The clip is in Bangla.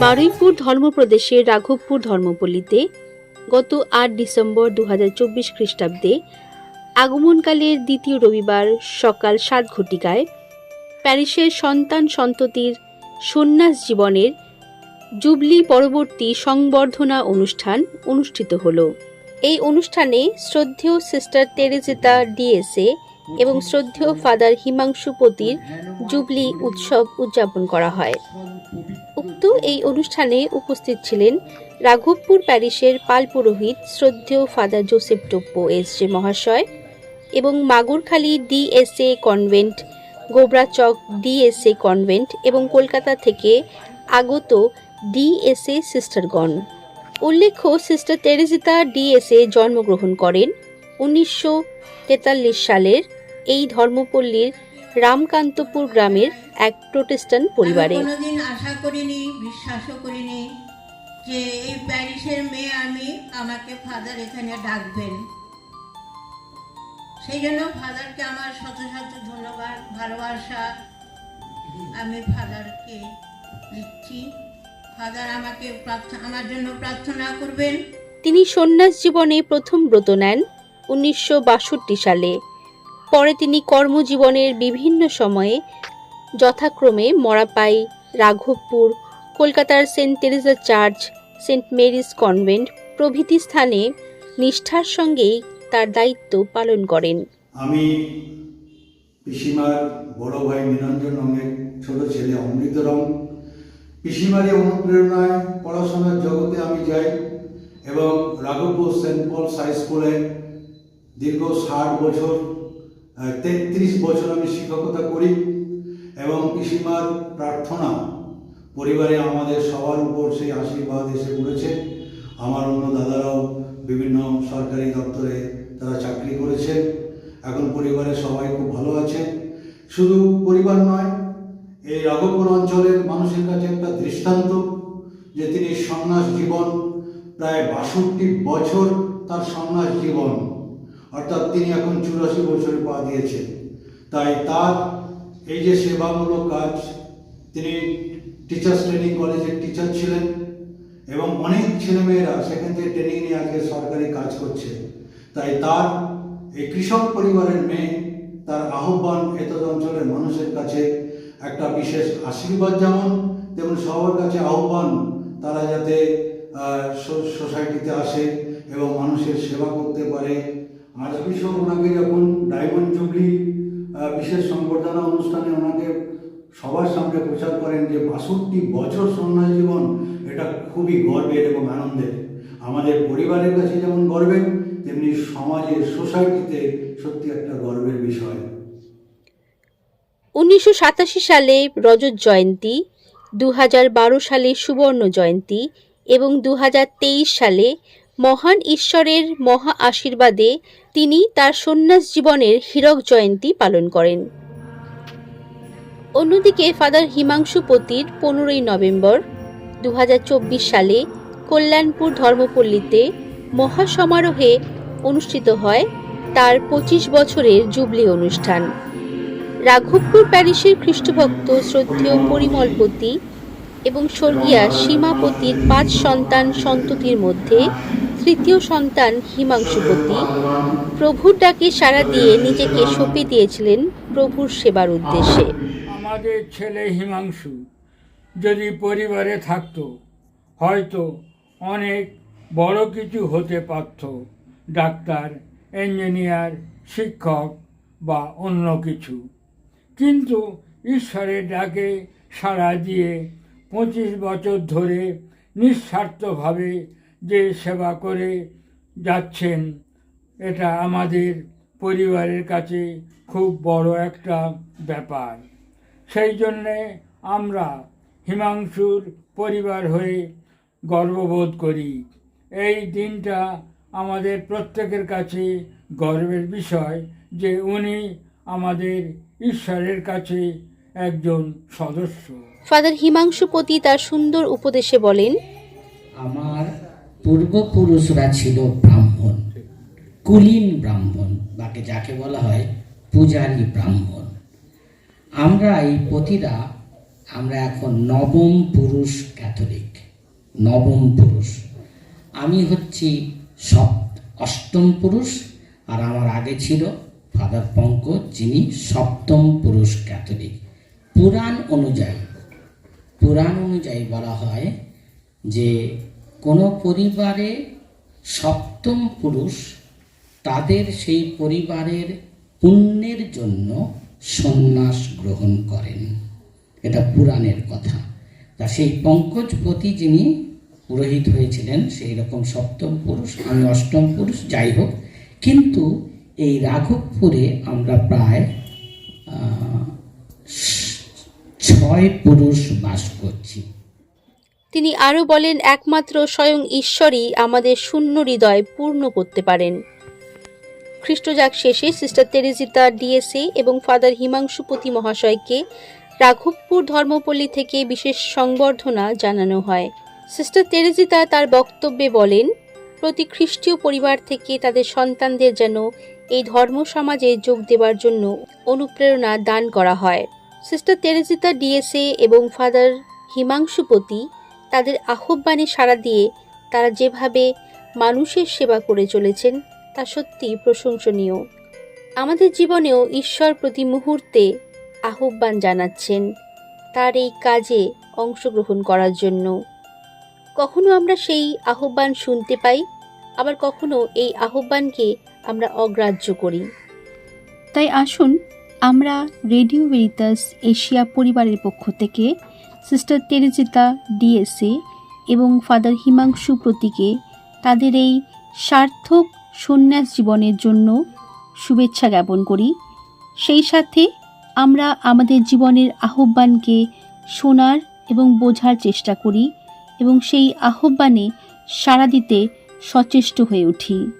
বারুইপুর ধর্মপ্রদেশের রাঘবপুর ধর্মপল্লীতে গত আট ডিসেম্বর দু হাজার চব্বিশ খ্রিস্টাব্দে আগমনকালের দ্বিতীয় রবিবার সকাল সাত ঘটিকায় প্যারিসের সন্তান সন্ততির সন্ন্যাস জীবনের জুবলি পরবর্তী সংবর্ধনা অনুষ্ঠান অনুষ্ঠিত হলো। এই অনুষ্ঠানে শ্রদ্ধেয় সিস্টার তেরেজিতা ডিএসএ এবং শ্রদ্ধেয় ফাদার হিমাংশুপতির জুবলি উৎসব উদযাপন করা হয়। উক্ত এই অনুষ্ঠানে উপস্থিত ছিলেন রাঘবপুর প্যারিসের পাল পুরোহিত শ্রদ্ধেয় father Joseph Toppo S J মহাশয় এবং Magurkhali DSA convent, Gobrachak DSA convent এবং কলকাতা থেকে আগত ডিএসএ সিস্টারগণ। উল্লেখ্য, সিস্টার তেরেজিতা ডিএসএ জন্মগ্রহণ করেন উনিশশো তেতাল্লিশ সালের এই ধর্মপল্লীর রামকান্তপুর গ্রামের এক প্রোটেস্ট্যান্ট পরিবারে। কোনোদিন আশা করিনি বিশ্বাসও করিনি যে এই প্যারিসের মেয়ে আমি আমাকে ফাদার এখানে ডাকবেন। সেই জন্য ফাদারকে আমার শত শত ধন্যবাদ ভালোবাসা আমি ফাদারকে দিচ্ছি। ফাদার আমাকে আমার জন্য প্রার্থনা করবেন। তিনি সন্ন্যাস জীবনে প্রথম ব্রত নেন উনিশশো বাষট্টি সালে। পরে তিনি কর্মজীবনের বিভিন্ন সময়ে যথাক্রমে মরাপাই রাঘবপুর, কলকাতার saint Teresa church, saint Mary's convent প্রভৃতি স্থানে নিষ্ঠার সঙ্গেই তার দায়িত্ব পালন করেন। আমি পিসিমার বড় ভাই নিরঞ্জন রঙের ছোট ছেলে অমৃত রং। পিসিমার অনুপ্রেরণায় পড়াশোনার জগতে আমি যাই এবং রাঘবপুর সেন্ট পলস হাই স্কুলে দীর্ঘ ষাট বছর তেত্রিশ বছর আমি শিক্ষকতা করি। এবং পিসিমার প্রার্থনা পরিবারে আমাদের সবার উপর সেই আশীর্বাদ এসে পড়েছে। আমার অন্য দাদারাও বিভিন্ন সরকারি দপ্তরে তারা চাকরি করেছে। এখন পরিবারের সবাই খুব ভালো আছে। শুধু পরিবার নয়, এই রাঘবপুর অঞ্চলের মানুষের কাছে একটা দৃষ্টান্ত যে তিনি সন্ন্যাস জীবন প্রায় বাষট্টি বছর তার সন্ন্যাস জীবন, অর্থাৎ তিনি এখন চুরাশি বছরে পা দিয়েছেন। তাই তার এই যে সেবামূলক কাজ, তিনি টিচার্স ট্রেনিং কলেজের টিচার ছিলেন এবং অনেক ছেলেমেয়েরা সেখান থেকে ট্রেনিং নিয়ে আজকে সরকারি কাজ করছে। তাই তার এই কৃষক পরিবারের মেয়ে, তার আহ্বান এতদ অঞ্চলের মানুষের কাছে একটা বিশেষ আশীর্বাদ যেমন, তেমন সবার কাছে আহ্বান, তারা যাতে সোসাইটিতে আসে এবং মানুষের সেবা করতে পারে। আজ বিশ্বক ওনাকে যখন ডায়মন্ড জুবলি বিশেষ সংবর্ধনা অনুষ্ঠানে ওনাকে সবার সামনে প্রচার করেন যে বাষট্টি বছর সন্ন্যাস জীবন, এটা খুবই গর্বের এবং আনন্দের। আমাদের পরিবারের কাছে যেমন গর্বের তেমনি সমাজে সোসাইটিতে সত্যি একটা গর্বের বিষয়। উনিশশো সাতাশি সালে রজত জয়ন্তী দু সালে সুবর্ণ জয়ন্তী এবং দু হাজার তেইশ সালে মহান ঈশ্বরের মহা আশীর্বাদে তিনি তার সন্ন্যাস জীবনের হীরক জয়ন্তী পালন করেন। অন্যদিকে ফাদার হিমাংশু পতির পনেরোই নভেম্বর দু হাজার চব্বিশ সালে কল্যাণপুর ধর্মপল্লীতে মহাসমারোহে অনুষ্ঠিত হয় তার পঁচিশ বছরের জুবলি অনুষ্ঠান। রাঘবপুর প্যারিসের খ্রিস্টভক্ত শ্রদ্ধেয় পরিমলপতি এবং স্বর্গীয়া সীমাপতির পাঁচ সন্তান সন্ততির মধ্যে তৃতীয় সন্তান হিমাংশুপতি। প্রভুর ডাকে সাড়া দিয়ে নিজেকে সঁপে দিয়েছিলেন প্রভুর সেবার উদ্দেশ্যে। আমাদের ছেলে হিমাংশু যদি পরিবারে থাকতো, হয়তো অনেক বড় কিছু হতে পারত, ডাক্তার, ইঞ্জিনিয়ার, শিক্ষক বা অন্য কিছু। কিন্তু ঈশ্বরের ডাকে সাড়া দিয়ে পঁচিশ বছর ধরে নিঃস্বার্থভাবে যে সেবা করে যাচ্ছেন এটা আমাদের পরিবারের কাছে খুব বড় একটা ব্যাপার। সেই জন্যে আমরা হিমাংশুর পরিবার হয়ে গর্ববোধ করি। এই দিনটা আমাদের প্রত্যেকের কাছে গর্বের বিষয় যে উনি আমাদের ঈশ্বরের কাছে একজন সদস্য। ফাদার হিমাংশুপতি তার সুন্দর উপদেশে বলেন আমার পূর্বপুরুষরা ছিল ব্রাহ্মণ, কুলীন ব্রাহ্মণ, বাকে যাকে বলা হয় পূজারী ব্রাহ্মণ। আমরা এই পতিরা, আমরা এখন নবম পুরুষ ক্যাথলিক, নবম পুরুষ। আমি হচ্ছি সপ অষ্টম পুরুষ, আর আমার আগে ছিল ফাদার পঙ্কজ, যিনি সপ্তম পুরুষ ক্যাথলিক। পুরাণ অনুযায়ী পুরাণ অনুযায়ী বলা হয় যে কোনো পরিবারে সপ্তম পুরুষ তাদের সেই পরিবারের পুণ্যের জন্য সন্ন্যাস গ্রহণ করেন। এটা পুরাণের কথা। তা সেই পঙ্কজপতি যিনি পুরোহিত হয়েছিলেন, সেই রকম সপ্তম পুরুষ, আমি অষ্টম পুরুষ, যাই হোক। কিন্তু এই রাঘবপুরে আমরা প্রায় ছয় পুরুষ বাস করছি। তিনি আরও বলেন, একমাত্র স্বয়ং ঈশ্বরই আমাদের শূন্য হৃদয় পূর্ণ করতে পারেন। খ্রিস্টজাগ শেষে সিস্টার তেরেজিতা ডিএসএ এবং ফাদার হিমাংশুপতি মহাশয়কে রাঘবপুর ধর্মপল্লী থেকে বিশেষ সংবর্ধনা জানানো হয়। সিস্টার তেরেজিতা তার বক্তব্যে বলেন, প্রতি খ্রিস্টীয় পরিবার থেকে তাদের সন্তানদের যেন এই ধর্ম সমাজে যোগ দেওয়ার জন্য অনুপ্রেরণা দান করা হয়। সিস্টার তেরেজিতা ডিএসএ এবং ফাদার হিমাংশুপতি তাদের আহ্বানে সাড়া দিয়ে তারা যেভাবে মানুষের সেবা করে চলেছেন, তা সত্যি প্রশংসনীয়। আমাদের জীবনেও ঈশ্বর প্রতি মুহূর্তে আহ্বান জানাচ্ছেন তার এই কাজে অংশগ্রহণ করার জন্য। কখনো আমরা সেই আহ্বান শুনতে পাই, আবার কখনো এই আহ্বানকে আমরা অগ্রাহ্য করি। তাই আসুন আমরা রেডিও ভেরিতাস এশিয়া পরিবারের পক্ষ থেকে সিস্টার তেরেজিতা ডিএসএ এবং ফাদার হিমাংশু প্রতীকে তাদের এই সার্থক সন্ন্যাস জীবনের জন্য শুভেচ্ছা জ্ঞাপন করি। সেই সাথে আমরা আমাদের জীবনের আহ্বানকে শোনার এবং বোঝার চেষ্টা করি এবং সেই আহ্বানে সাড়া দিতে সচেষ্ট হয়ে উঠি।